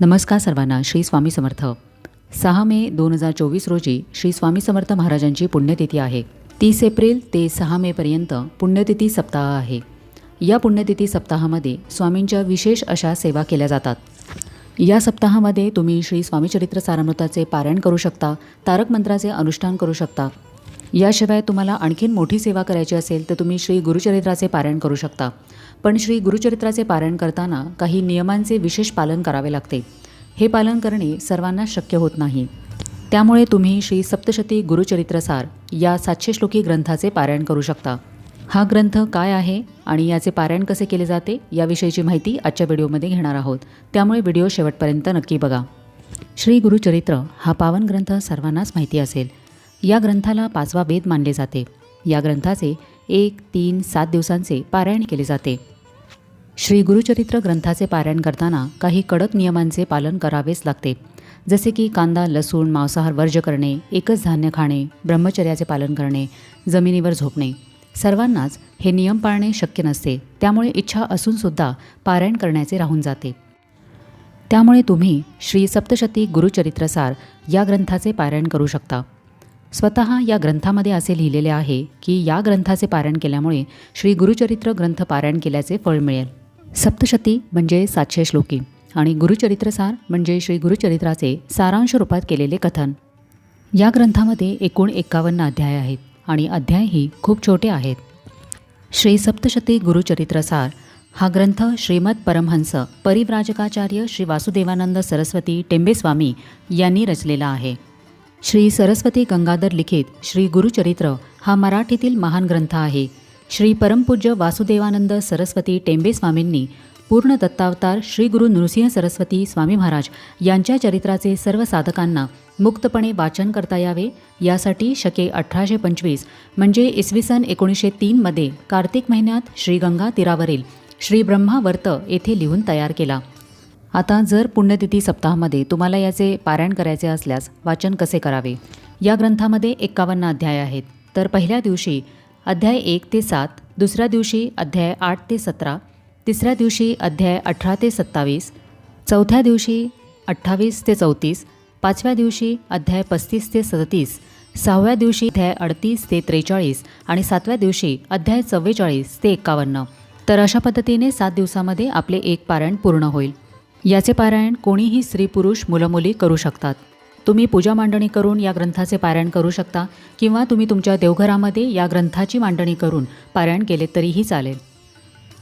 नमस्कार सर्वांना श्री स्वामी समर्थ. सहा मे दोन हजार चोवीस रोजी श्री स्वामी समर्थ महाराजांची पुण्यतिथी आहे. तीस एप्रिल ते सहा मेपर्यंत पुण्यतिथी सप्ताह आहे. या पुण्यतिथी सप्ताहामध्ये स्वामींच्या विशेष अशा सेवा केल्या जातात. या सप्ताहामध्ये तुम्ही श्री स्वामीचरित्र सारामृताचे पारायण करू शकता तारक मंत्राचे अनुष्ठान करू शकता. याशिवाय तुम्हाला आणखीन मोठी सेवा करायची असेल तर तुम्ही श्री गुरुचरित्राचे पारायण करू शकता. पण श्री गुरुचरित्राचे पारायण करताना काही नियमांचे विशेष पालन करावे लागते. हे पालन करणे सर्वांना शक्य होत नाही. त्यामुळे तुम्ही श्री सप्तशती गुरुचरित्रसार या सातशे श्लोकी ग्रंथाचे पारायण करू शकता. हा ग्रंथ काय आहे आणि याचे पारायण कसे केले जाते याविषयीची माहिती आजच्या व्हिडिओमध्ये घेणार आहोत. त्यामुळे व्हिडिओ शेवटपर्यंत नक्की बघा. श्री गुरुचरित्र हा पावन ग्रंथ सर्वांनाच माहिती असेल. या ग्रंथाला पाचवा वेद मानले जाते. या ग्रंथाचे एक तीन सात दिवसांचे पारायण केले जाते. श्री गुरुचरित्र ग्रंथाचे पारायण करताना काही कडक नियमांचे पालन करावेच लागते. जसे की कांदा लसूण मांसाहार वर्ज करणे एकच धान्य खाणे ब्रह्मचर्याचे पालन करणे जमिनीवर झोपणे. सर्वांनाच हे नियम पाळणे शक्य नसते. त्यामुळे इच्छा असूनसुद्धा पारायण करण्याचे राहून जाते. त्यामुळे तुम्ही श्री सप्तशती गुरुचरित्रसार या ग्रंथाचे पारायण करू शकता. स्वतः या ग्रंथामध्ये असे लिहिलेले आहे की या ग्रंथाचे पारायण केल्यामुळे श्री गुरुचरित्र ग्रंथ पारायण केल्याचे फळ मिळेल. सप्तशती म्हणजे सातशे श्लोकी आणि गुरुचरित्रसार म्हणजे श्री गुरुचरित्राचे सारांश रूपात केलेले कथन. या ग्रंथामध्ये एकूण एक्कावन्न अध्याय आहेत आणि अध्यायही खूप छोटे आहेत. श्री सप्तशती गुरुचरित्रसार हा ग्रंथ श्रीमद परमहंस परिव्राजकाचार्य श्री वासुदेवानंद सरस्वती टेंबेस्वामी यांनी रचलेला आहे. श्री सरस्वती गंगाधर लिखित श्री गुरुचरित्र हा मराठीतील महान ग्रंथ आहे. श्री परमपूज्य वासुदेवानंद सरस्वती टेंबे स्वामींनी पूर्ण दत्तावतार श्री गुरु नृसिंह सरस्वती स्वामी महाराज यांच्या चरित्राचे सर्व साधकांना मुक्तपणे वाचन करता यावे यासाठी शके अठराशे पंचवीस म्हणजे इसवी सन एकोणीसशे तीनमध्ये कार्तिक महिन्यात श्रीगंगा तीरावरील श्री ब्रह्मावर्त येथे लिहून तयार केला. आता जर पुण्यतिथी सप्ताहामध्ये तुम्हाला याचे पारायण करायचे असल्यास वाचन कसे करावे? या ग्रंथामध्ये एक्कावन्न अध्याय आहेत. तर पहिल्या दिवशी अध्याय एक ते सात दुसऱ्या दिवशी अध्याय आठ ते सतरा तिसऱ्या दिवशी अध्याय अठरा ते सत्तावीस चौथ्या दिवशी अठ्ठावीस ते चौतीस पाचव्या दिवशी अध्याय पस्तीस ते सदतीस सहाव्या दिवशी अध्याय अडतीस ते त्रेचाळीस आणि सातव्या दिवशी अध्याय चव्वेचाळीस ते एक्कावन्न तर अशा पद्धतीने सात दिवसामध्ये आपले एक पारायण पूर्ण होईल. याचे पारायण कोणीही स्त्री पुरुष मुलं मुली करू शकतात. तुम्ही पूजा मांडणी करून या ग्रंथाचे पारायण करू शकता किंवा तुम्ही तुमच्या देवघरामध्ये या ग्रंथाची मांडणी करून पारायण केले तरीही चालेल.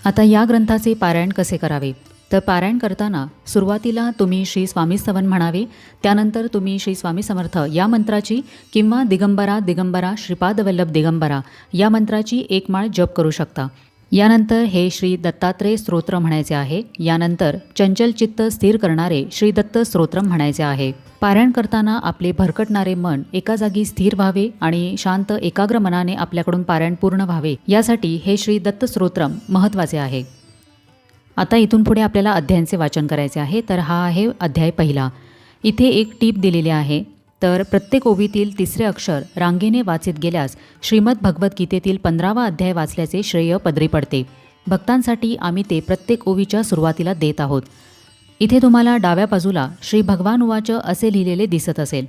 आता या ग्रंथाचे पारायण कसे करावे? तर पारायण करताना सुरुवातीला तुम्ही श्री स्वामी स्तवन म्हणावे त्यानंतर तुम्ही श्री स्वामी समर्थ या मंत्राची किंवा दिगंबरा दिगंबरा श्रीपादवल्लभ दिगंबरा या मंत्राची एक माळ जप करू शकता. यानंतर हे श्री दत्तात्रेय स्तोत्र म्हणायचे आहे. यानंतर चंचल चित्त स्थिर करणारे श्री दत्त स्तोत्र म्हणायचे आहे. पारायण करताना आपले भरकटणारे मन एका जागी स्थिर व्हावे आणि शांत एकाग्र मनाने आपल्याकडून पारायण पूर्ण व्हावे यासाठी हे श्री दत्त स्तोत्रम महत्त्वाचे आहे. आता इथून पुढे आपल्याला अध्यायांचे वाचन करायचे आहे. तर हा आहे अध्याय पहिला. इथे एक टीप दिलेली आहे. तर प्रत्येक ओवीतील तिसरे अक्षर रांगेने वाचित गेल्यास श्रीमद भगवद्गीतेतील पंधरावा अध्याय वाचल्याचे श्रेय पदरी पडते. भक्तांसाठी आम्ही ते प्रत्येक ओवीच्या सुरुवातीला देत आहोत. इथे तुम्हाला डाव्या बाजूला श्री भगवान उवाच असे लिहिलेले दिसत असेल.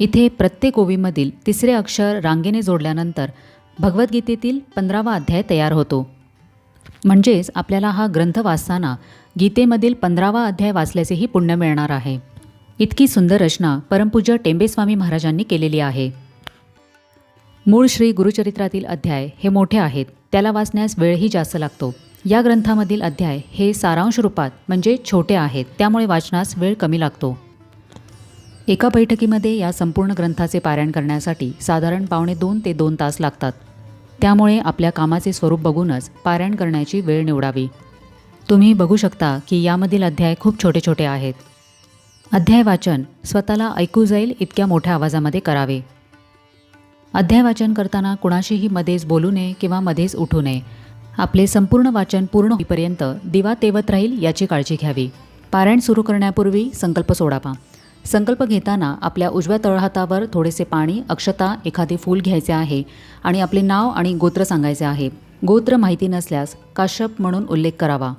इथे प्रत्येक ओवीमधील तिसरे अक्षर रांगेने जोडल्यानंतर भगवद्गीतेतील पंधरावा अध्याय तयार होतो. म्हणजेच आपल्याला हा ग्रंथ वाचताना गीतेमधील पंधरावा अध्याय वाचल्याचेही पुण्य मिळणार आहे. इतकी सुंदर रचना परमपूज्य टेंबेस्वामी महाराजांनी केलेली आहे. मूळ श्री गुरुचरित्रातील अध्याय हे मोठे आहेत. त्याला वाचण्यास वेळही जास्त लागतो. या ग्रंथामधील अध्याय हे सारांश रूपात म्हणजे छोटे आहेत. त्यामुळे वाचनास वेळ कमी लागतो. एका बैठकीमध्ये या संपूर्ण ग्रंथाचे पारायण करण्यासाठी साधारण पावणे दोन ते दोन तास लागतात. त्यामुळे आपल्या कामाचे स्वरूप बघूनच पारायण करण्याची वेळ निवडावी. तुम्ही बघू शकता की यामधील अध्याय खूप छोटे छोटे आहेत. अध्याय वाचन. स्वतःला ऐकू जाईल इतक्या मोठ्या आवाजामध्ये करावे. अध्याय वाचन करताना कुणाशीही मध्येच बोलू नये किंवा मध्येच उठू नये. आपले संपूर्ण वाचन पूर्ण होईपर्यंत दिवा तेवत राहील याची काळजी घ्यावी. पारायण सुरू करण्यापूर्वी संकल्प सोडावा. संकल्प घेताना आपल्या उजव्या तळहातावर थोडेसे पाणी अक्षता एखादे फूल घ्यायचे आहे आणि आपले नाव आणि गोत्र सांगायचे आहे. गोत्र माहिती नसल्यास काश्यप म्हणून उल्लेख करावा.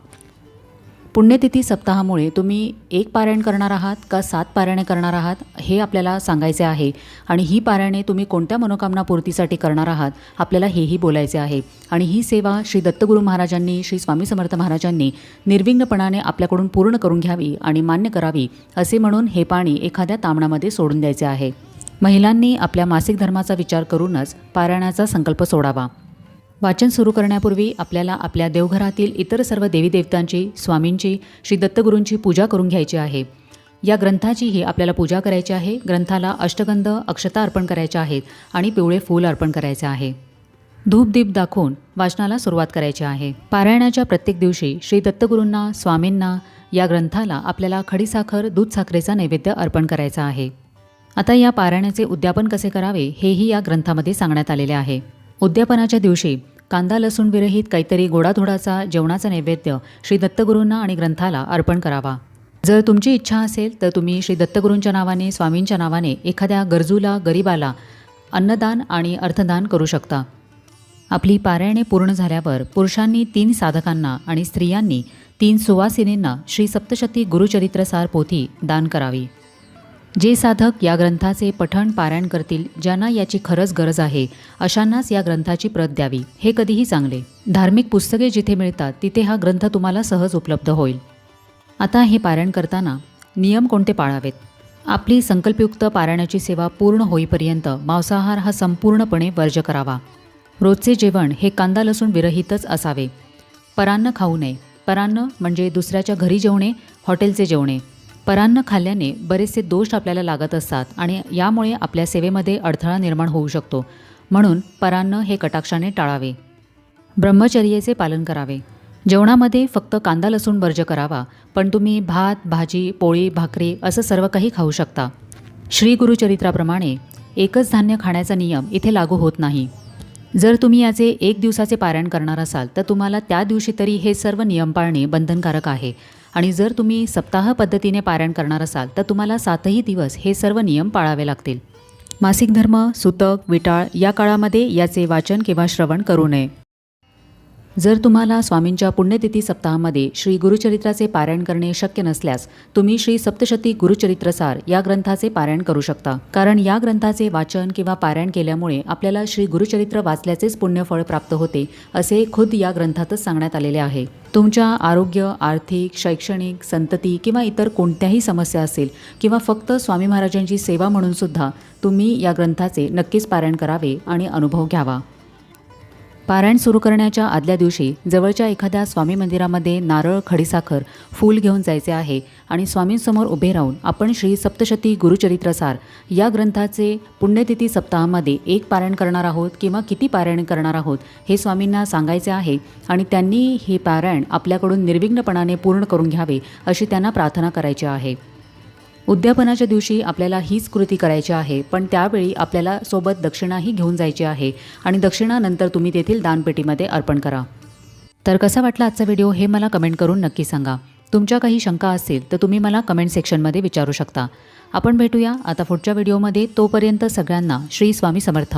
पुण्यतिथी सप्ताहामुळे तुम्ही एक पारायण करणार आहात का सात पारायणे करणार आहात हे आपल्याला सांगायचे आहे. आणि ही पारायणे तुम्ही कोणत्या मनोकामना पूर्तीसाठी करणार आहात आपल्याला हेही बोलायचे आहे. आणि ही सेवा श्री दत्तगुरू महाराजांनी श्री स्वामी समर्थ महाराजांनी निर्विघ्नपणाने आपल्याकडून पूर्ण करून घ्यावी आणि मान्य करावी असे म्हणून हे पाणी एखाद्या तामणामध्ये सोडून द्यायचे आहे. महिलांनी आपल्या मासिक धर्माचा विचार करूनच पारायणाचा संकल्प सोडावा. वाचन सुरू करण्यापूर्वी आपल्याला आपल्या देवघरातील इतर सर्व देवीदेवतांची स्वामींची श्री दत्तगुरूंची पूजा करून घ्यायची आहे. या ग्रंथाचीही आपल्याला पूजा करायची आहे. ग्रंथाला अष्टगंध अक्षता अर्पण करायच्या आहेत आणि पिवळे फूल अर्पण करायचे आहे. धूप दीप दाखवून वाचनाला सुरुवात करायची आहे. पारायणाच्या प्रत्येक दिवशी श्री दत्तगुरूंना स्वामींना या ग्रंथाला आपल्याला खडीसाखर दूध साखरेचा नैवेद्य अर्पण करायचा आहे. आता या पारायणाचे उद्यापन कसे करावे हेही या ग्रंथामध्ये सांगण्यात आलेले आहे. उद्यापनाच्या दिवशी कांदा लसूण विरहित काहीतरी गोडाधोडाचा जेवणाचा नैवेद्य श्री दत्तगुरूंना आणि ग्रंथाला अर्पण करावा. जर तुमची इच्छा असेल तर तुम्ही श्री दत्तगुरूंच्या नावाने स्वामींच्या नावाने एखाद्या गरजूला गरीबाला अन्नदान आणि अर्थदान करू शकता. आपली पारायणे पूर्ण झाल्यावर पुरुषांनी तीन साधकांना आणि स्त्रियांनी तीन सुवासिनींना श्री सप्तशती गुरुचरित्रसार पोथी दान करावी. जे साधक या ग्रंथाचे पठण पारायण करतील ज्यांना याची खरंच गरज आहे अशांनाच या ग्रंथाची प्रत द्यावी हे कधीही चांगले धार्मिक पुस्तके जिथे मिळतात तिथे हा ग्रंथ तुम्हाला सहज उपलब्ध होईल. आता हे पारायण करताना नियम कोणते पाळावेत? आपली संकल्पयुक्त पारायणाची सेवा पूर्ण होईपर्यंत मांसाहार हा संपूर्णपणे वर्ज करावा. रोजचे जेवण हे कांदा लसूण विरहितच असावे. परान्न खाऊ नये. परान्न म्हणजे दुसऱ्याच्या घरी जेवणे हॉटेलचे जेवणे. परान्न खाल्ल्याने बरेचसे दोष आपल्याला लागत असतात आणि यामुळे आपल्या सेवेमध्ये अडथळा निर्माण होऊ शकतो. म्हणून परान्न हे कटाक्षाने टाळावे. ब्रह्मचर्याचे पालन करावे. जेवणामध्ये फक्त कांदा लसूण वर्ज करावा पण तुम्ही भात भाजी पोळी भाकरी असं सर्व काही खाऊ शकता. श्री गुरुचरित्राप्रमाणे एकच धान्य खाण्याचा नियम इथे लागू होत नाही. जर तुम्ही याचे एक दिवसाचे पारायण करणार असाल तर तुम्हाला त्या दिवशी तरी हे सर्व नियम पाळणे बंधनकारक आहे. आणि जर तुम्ही सप्ताह पद्धतीने पारायण करणार असाल तर तुम्हाला सातही दिवस हे सर्व नियम पाळावे लागतील. मासिक धर्म सुतक विटाळ या काळामध्ये याचे वाचन किंवा श्रवण करू नये. जर तुम्हाला स्वामींच्या पुण्यतिथी सप्ताहामध्ये श्री गुरुचरित्राचे पारायण करणे शक्य नसल्यास तुम्ही श्री सप्तशती गुरुचरित्रसार या ग्रंथाचे पारायण करू शकता. कारण या ग्रंथाचे वाचन किंवा पारायण केल्यामुळे आपल्याला श्री गुरुचरित्र वाचल्याचेच पुण्यफळ प्राप्त होते असे खुद या ग्रंथातच सांगण्यात आलेले आहे. तुमच्या आरोग्य आर्थिक शैक्षणिक संतती किंवा इतर कोणत्याही समस्या असेल किंवा फक्त स्वामी महाराजांची सेवा म्हणून सुद्धा तुम्ही या ग्रंथाचे नक्कीच पारायण करावे आणि अनुभव घ्यावा. पारायण सुरू करण्याच्या आदल्या दिवशी जवळच्या एखाद्या स्वामी मंदिरामध्ये नारळ खडीसाखर फूल घेऊन जायचे आहे आणि स्वामींसमोर उभे राहून आपण श्री सप्तशती गुरुचरित्रसार या ग्रंथाचे पुण्यतिथी सप्ताहामध्ये एक पारायण करणार आहोत किंवा किती पारायण करणार आहोत हे स्वामींना सांगायचे आहे आणि त्यांनी हे पारायण आपल्याकडून निर्विघ्नपणाने पूर्ण करून घ्यावे अशी त्यांना प्रार्थना करायची आहे. उद्यापनाच्या दिवशी आपल्याला हीच कृती करायची आहे पण त्यावेळी आपल्याला सोबत दक्षिणाही घेऊन जायची आहे आणि दक्षिणानंतर तुम्ही तेथील दानपेटीमध्ये अर्पण करा. तर कसा वाटला आजचा व्हिडिओ हे मला कमेंट करून नक्की सांगा. तुमच्या काही शंका असतील तर तुम्ही मला कमेंट सेक्शनमध्ये विचारू शकता. आपण भेटूया आता पुढच्या व्हिडिओमध्ये. तोपर्यंत सगळ्यांना श्री स्वामी समर्थ.